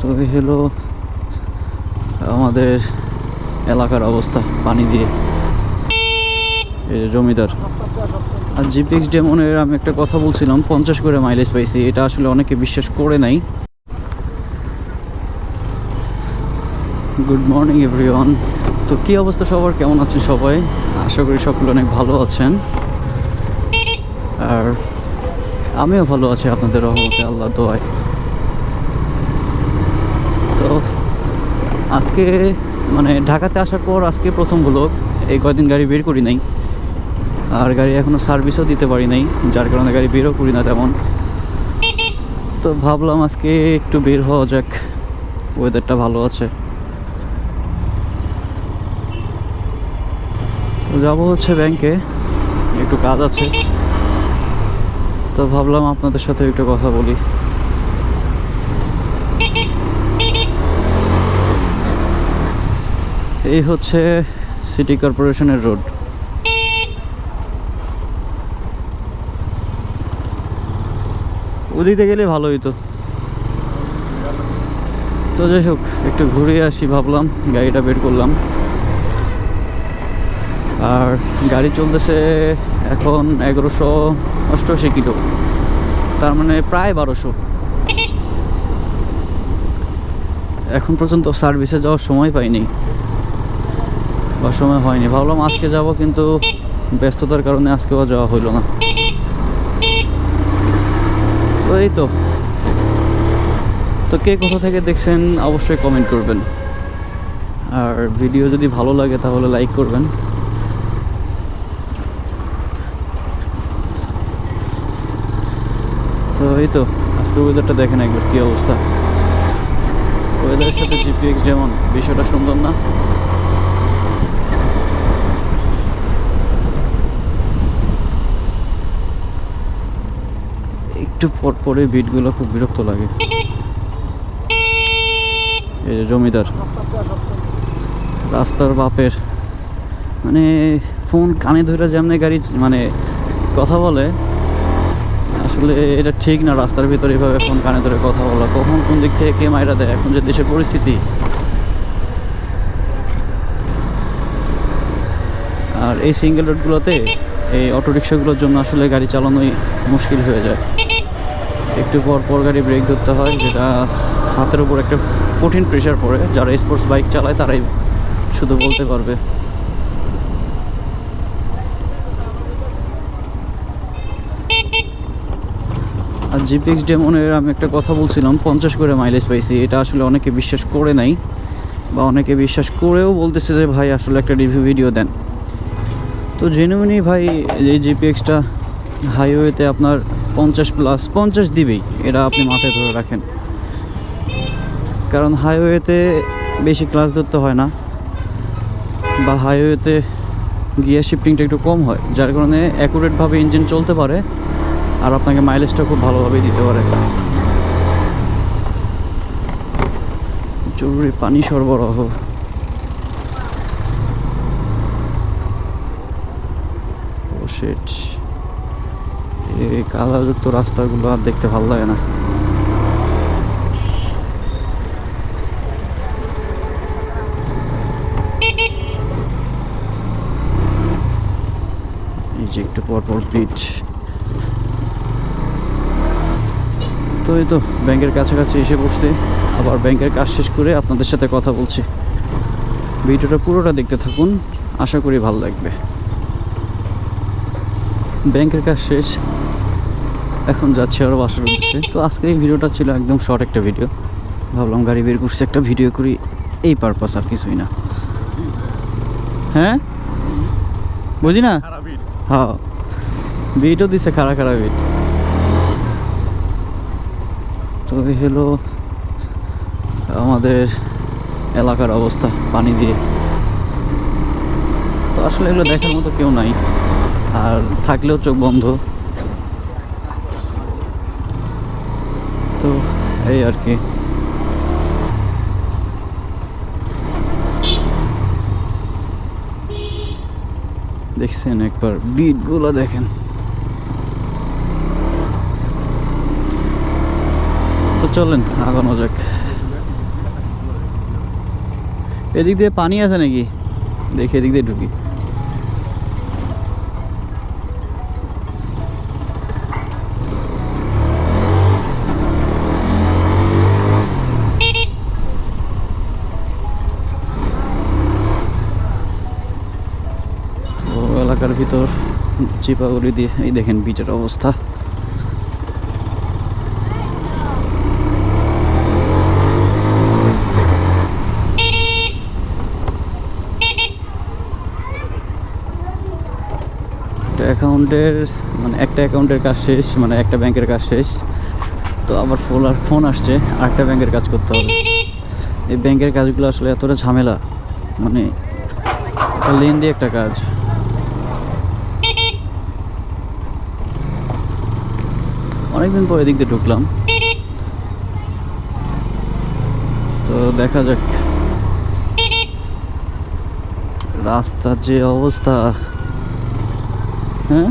তো এই হলো আমাদের এলাকার অবস্থা পানি দিয়ে। জমিদার। আর জিপিএক্স ডেমনের আমি একটা কথা বলছিলাম, পঞ্চাশ করে মাইলেজ পাইছি, এটা আসলে অনেকে বিশ্বাস করে নাই। গুড মর্নিং এভরিওয়ান তো কী অবস্থা সবার? কেমন আছেন সবাই? আশা করি সকলে অনেক ভালো আছেন। আর আমিও ভালো আছি, আপনাদের রহমতে আল্লাহ দোয়ায় তো আজকে মানে ঢাকাতে আসার পর আজকে প্রথম হলো। এই কয়দিন গাড়ি বের করি নাই। আর গাড়ি এখনও সার্ভিসও দিতে পারি নাই, যার কারণে গাড়ি বেরও করি না তেমন। তো ভাবলাম আজকে একটু বের হওয়া যাক ওয়েদারটা ভালো আছে। তো যাব হচ্ছে ব্যাংকে একটু কাজ আছে। তো ভাবলাম আপনাদের সাথে একটু কথা বলি। এই হচ্ছে সিটি কর্পোরেশনের রোড। ওদিকে গেলে ভালো হইতো। তো যাই হোক, একটু ঘুরে আসি ভাবলাম, গাড়িটা বের করলাম। আর গাড়ি চলতেছে এখন এগারোশো অষ্টআশি কিলো। তার মানে প্রায় বারোশো। এখন পর্যন্ত সার্ভিসে যাওয়ার সময় পাইনি। বা সময় হয়নি। ভাবলাম আজকে যাব কিন্তু ব্যস্ততার কারণে আজকেও যাওয়া হইল না। তো এই তো। তো কে কোথা থেকে দেখছেন অবশ্যই কমেন্ট করবেন। আর ভিডিও যদি ভালো লাগে তাহলে লাইক করবেন। তো এই তো আজকে ওয়েদারটা দেখেন একবার কী অবস্থা। ওয়েদারের সাথে জিপিএক্স যেমন, বিষয়টা সুন্দর না। একটু পর পরে বিটগুলো খুব বিরক্ত লাগে। এই যে জমিদার। রাস্তার বাপের। মানে ফোন কানে ধরে যেমনি গাড়ি মানে কথা বলে, আসলে এটা ঠিক না রাস্তার ভিতরে এভাবে ফোন কানে ধরে কথা বলা। কখন কোন দিক থেকে কে মাইরা দেয়? এখন যে দেশের পরিস্থিতি। আর এই সিঙ্গেল রোডগুলোতে এই অটো রিক্সাগুলোর জন্য আসলে গাড়ি চালানোই মুশকিল হয়ে যায়। একটু পর পর গাড়ি ব্রেক ধরতে হয়, যেটা হাতের উপর একটা কঠিন প্রেশার পড়ে। যারা স্পোর্টস বাইক চালায়, তারাই শুধু বলতে পারবে। আর জিপিএক্স ডেমনের আমি একটা কথা বলছিলাম, পঞ্চাশ করে মাইলেজ পাইছি। এটা আসলে অনেকে বিশ্বাস করে নাই, বা অনেকে বিশ্বাস করেও বলতেছে যে, ভাই, আসলে একটা রিভিউ ভিডিও দেন। তো জেনুইনি ভাই, এই জিপিএক্সটা হাইওয়েতে আপনার পঞ্চাশ প্লাস পঞ্চাশ দিবেই। এটা আপনি মাথায় ধরে রাখেন। কারণ হাইওয়েতে বেশি ক্লাস ধরতে হয় না। বা হাইওয়েতে গিয়ার শিফটিংটা একটু কম হয়, যার কারণে অ্যাকুরেটভাবে ইঞ্জিন চলতে পারে আর আপনাকে মাইলেজটা খুব ভালোভাবেই দিতে পারে। জরুরি পানি সরবরাহ। শিট এই কাদাযুক্ত রাস্তাগুলো আর দেখতে ভালো লাগে না। এই যে একটু পর পর ব্রিজ তো এই তো ব্যাংকের কাছাকাছি এসে পড়ছি। আবার ব্যাংকের কাজ শেষ করে আপনাদের সাথে কথা বলছি। ভিডিওটা পুরোটা দেখতে থাকুন। আশা করি ভালো লাগবে। ব্যাংকের কাজ শেষ। এখন যাচ্ছি আরও বাসার উদ্দেশ্যে। তো আজকে এই ভিডিওটা ছিল একদম শর্ট একটা ভিডিও ভাবলাম গাড়ি বের করছি একটা ভিডিও করি এই পারপাস আর কিছুই না। হ্যাঁ? বুঝি না? হ্যাঁ। বিটও দিছে খাড়া খাড়া বিট তো এই হলো আমাদের এলাকার অবস্থা পানি দিয়ে। তো আসলে এগুলো দেখার মতো কেউ নাই। আর থাকলেও চোখ বন্ধ। তো এই আর কি। দেখছেন একবার বিটগুলা দেখেন। তো চলেন, আগানো যাক। এদিক দিয়ে পানি আছে নাকি? দেখি, এদিক দিয়ে ঢুকি। ভিতর চিপাগুলি দিয়ে, এই দেখেন বিচের অবস্থা। অ্যাকাউন্টের মানে একটা অ্যাকাউন্টের কাজ শেষ মানে একটা ব্যাংকের কাজ শেষ। তো আবার ফোন, আর ফোন আসছে, আরেকটা ব্যাংকের কাজ করতে হবে। এই ব্যাংকের কাজগুলো আসলে এতটা ঝামেলা মানে একটা লেন্দি একটা কাজ। অনেকদিন পর এদিক দিয়ে ঢুকলাম। তো দেখা যাক। রাস্তার যে অবস্থা। হ্যাঁ?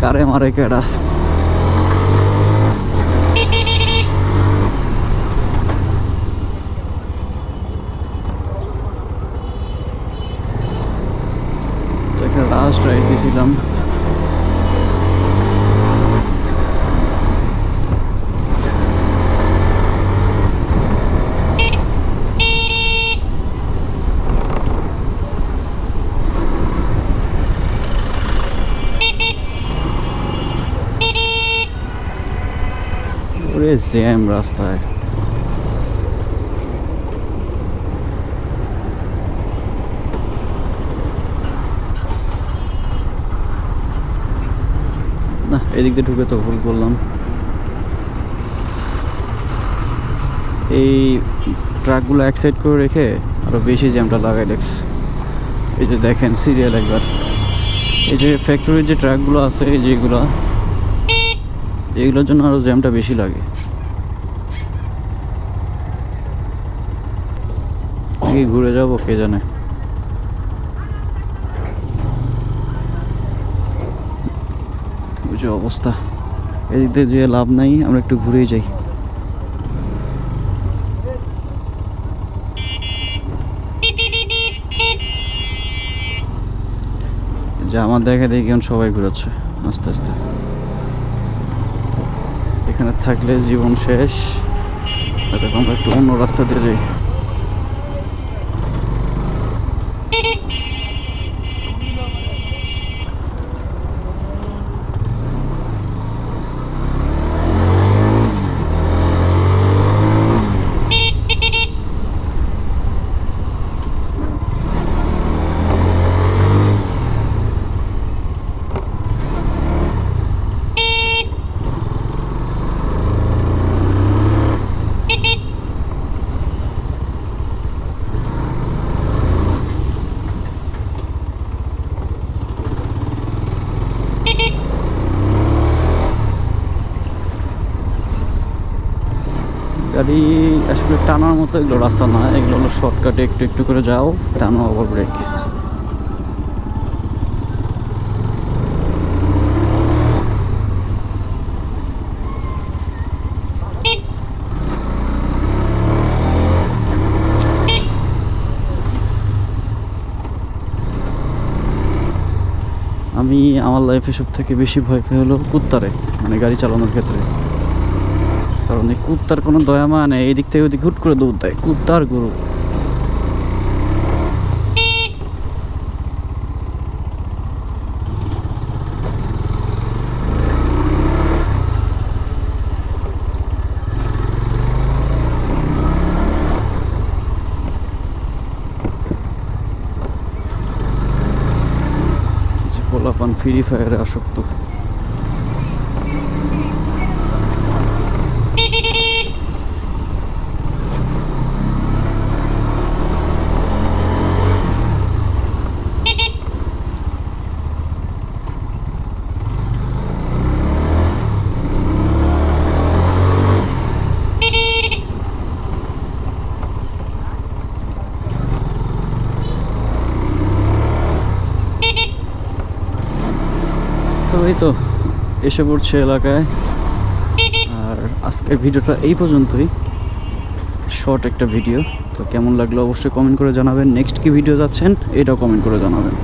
কারে মারে কেডা? একটা লাস্ট রাইড দিয়েছিলাম ওরে জ্যাম রাস্তায়। না, এদিক দিয়ে ঢুকে তো ভুল করলাম। এই ট্রাকগুলো এক সাইড করে রেখে আরও বেশি জ্যামটা লাগাই দেখছি এই যে দেখেন সিরিয়াল একবার। এই যে ফ্যাক্টরির যে ট্রাকগুলো আছে, এই যেগুলো, এগুলোর জন্য আরও জ্যামটা বেশি লাগে। কি ঘুরে যাব, কে জানে? যে অবস্থা। এদিক দিয়ে যে লাভ নাই, আমরা একটু ঘুরেই যাই। যে আমার দেখা দেখি কেমন সবাই ঘুরাচ্ছে, আস্তে আস্তে। এখানে থাকলে জীবন শেষ আমরা একটু অন্য রাস্তা দিয়ে যাই। গাড়ি আসলে টানার মতো, এগুলো রাস্তা না, এগুলো হলো শর্টকাটে একটু একটু করে যাও, টানো ওভার ব্রেক আমি আমার লাইফে সব থেকে বেশি ভয় পেয়ে হলো কুত্তারে মানে গাড়ি চালানোর ক্ষেত্রে। কারণ এই কুত্তার কোনো দয়া মা নেই এই দিক থেকে ওদিক হুট করে দৌড় দেয়। কুত্তার গরু। ফ্রি ফায়ারে আসক্ত। এই তো, এসে পড়ছে এলাকায়। আর আজকের ভিডিওটা এই পর্যন্তই। শর্ট একটা ভিডিও। তো কেমন লাগল অবশ্যই কমেন্ট করে জানাবেন। নেক্সট কি ভিডিও যাচ্ছেন, এটাও কমেন্ট করে জানাবেন।